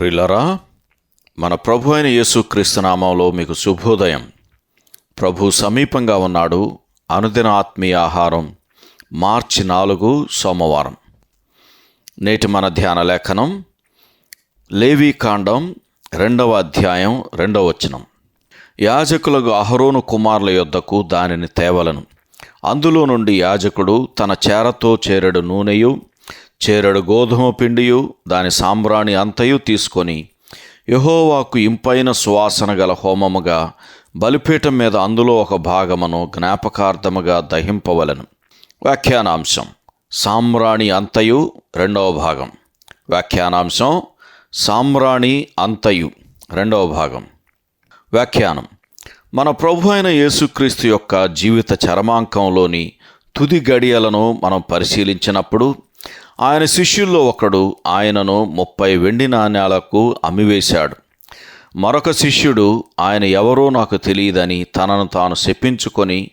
ప్రిలరా మన ప్రభు అయిన యేసుక్రీస్తు నామంలో మీకు శుభోదయం. ప్రభు సమీపంగా ఉన్నాడు. అనుదిన ఆత్మీయ ఆహారం మార్చి నాలుగు సోమవారం. నేటి మన ధ్యాన లేఖనం లేవీకాండం రెండవ అధ్యాయం రెండవ వచనం. యాజకులకు అహరోను కుమారుల యొద్దకు దానిని తేవలను. అందులో నుండి యాజకుడు తన చేరతో చేరడు నూనెయు చేరడు గోధుమ పిండియు దాని సాంబ్రాణి అంతయు తీసుకొని యహోవాకు ఇంపైన సువాసన గల హోమముగా బలిపీఠం మీద అందులో ఒక భాగమును జ్ఞాపకార్థముగా దహింపవలను. వ్యాఖ్యానాంశం. సాంబ్రాణి అంతయు రెండవ భాగం. వ్యాఖ్యానాంశం. సాంబ్రాణి అంతయు రెండవ భాగం. వ్యాఖ్యానం. మన ప్రభు అయిన యేసుక్రీస్తు యొక్క జీవిత చరమాంకంలోని తుది గడియలను మనం పరిశీలించినప్పుడు ఆయన శిష్యుల్లో ఒకడు ఆయనను ముప్పై వెండి నాణ్యాలకు అమ్మివేశాడు. మరొక శిష్యుడు ఆయన ఎవరో నాకు తెలియదని తనను తాను శపించుకొని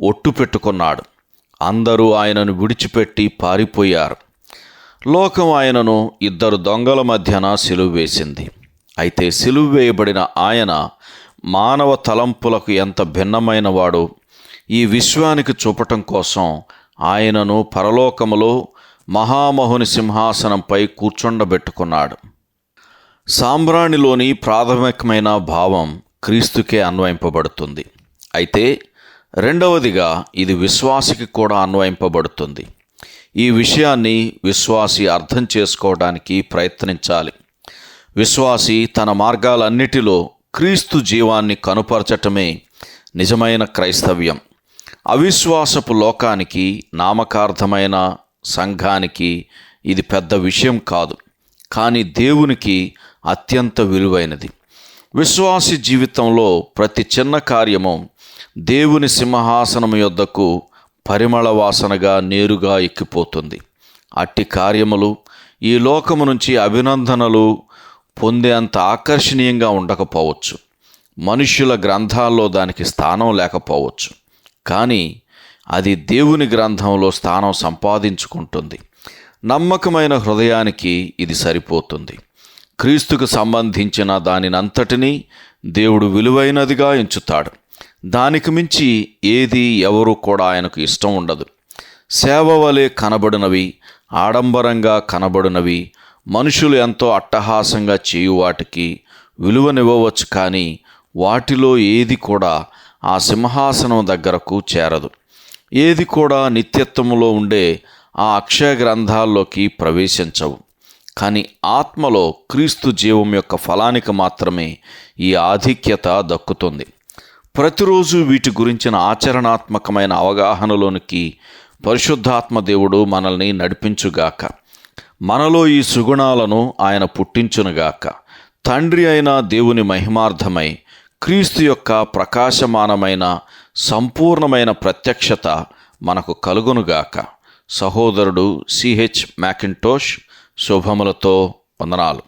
ఒట్టు పెట్టుకున్నాడు. అందరూ ఆయనను విడిచిపెట్టి పారిపోయారు. లోకం ఆయనను ఇద్దరు దొంగల మధ్యన సిలువ వేసింది. అయితే సిలువ వేయబడిన ఆయన మానవ తలంపులకు ఎంత భిన్నమైనవాడో ఈ విశ్వానికి చూపటం కోసం ఆయనను పరలోకములో మహామహుని సింహాసనంపై కూర్చుండబెట్టుకున్నాడు. సాంబ్రాణిలోని ప్రాథమికమైన భావం క్రీస్తుకే అన్వయింపబడుతుంది. అయితే రెండవదిగా ఇది విశ్వాసికి కూడా అన్వయింపబడుతుంది. ఈ విషయాన్ని విశ్వాసి అర్థం చేసుకోవడానికి ప్రయత్నించాలి. విశ్వాసి తన మార్గాలన్నిటిలో క్రీస్తు జీవాన్ని కనుపరచటమే నిజమైన క్రైస్తవ్యం. అవిశ్వాసపు లోకానికి నామకార్థమైన సంఘానికి ఇది పెద్ద విషయం కాదు కానీ దేవునికి అత్యంత విలువైనది. విశ్వాసి జీవితంలో ప్రతి చిన్న కార్యము దేవుని సింహాసనం యొద్దకు పరిమళ వాసనగా నేరుగా ఎక్కిపోతుంది. అట్టి కార్యములు ఈ లోకము నుంచి అభినందనలు పొందేంత ఆకర్షణీయంగా ఉండకపోవచ్చు. మనుష్యుల గ్రంథాల్లో దానికి స్థానం లేకపోవచ్చు. కానీ అది దేవుని గ్రంథంలో స్థానం సంపాదించుకుంటుంది. నమ్మకమైన హృదయానికి ఇది సరిపోతుంది. క్రీస్తుకు సంబంధించిన దానినంతటినీ దేవుడు విలువైనదిగా ఎంచుతాడు. దానికి మించి ఏది ఎవరు కూడా ఆయనకు ఇష్టం ఉండదు. సేవ వలె కనబడినవి ఆడంబరంగా కనబడినవి మనుషులు ఎంతో అట్టహాసంగా చేయు వాటికి విలువనివ్వవచ్చు కానీ వాటిలో ఏది కూడా ఆ సింహాసనం దగ్గరకు చేరదు. ఏది కూడా నిత్యత్వములో ఉండే ఆ అక్షయ గ్రంథాల్లోకి ప్రవేశించవు. కానీ ఆత్మలో క్రీస్తు జీవం యొక్క ఫలానికి మాత్రమే ఈ ఆధిక్యత దక్కుతుంది. ప్రతిరోజు వీటి గురించిన ఆచరణాత్మకమైన అవగాహనలోనికి పరిశుద్ధాత్మ దేవుడు మనల్ని నడిపించుగాక. మనలో ఈ సుగుణాలను ఆయన పుట్టించునుగాక. తండ్రి అయిన దేవుని మహిమార్థమై క్రీస్తు యొక్క ప్రకాశమానమైన సంపూర్ణమైన ప్రత్యక్షత మనకు కలుగునుగాక సహోదరుడు సిహెచ్ మ్యాకింటోష్ శుభములతో వందనాలు.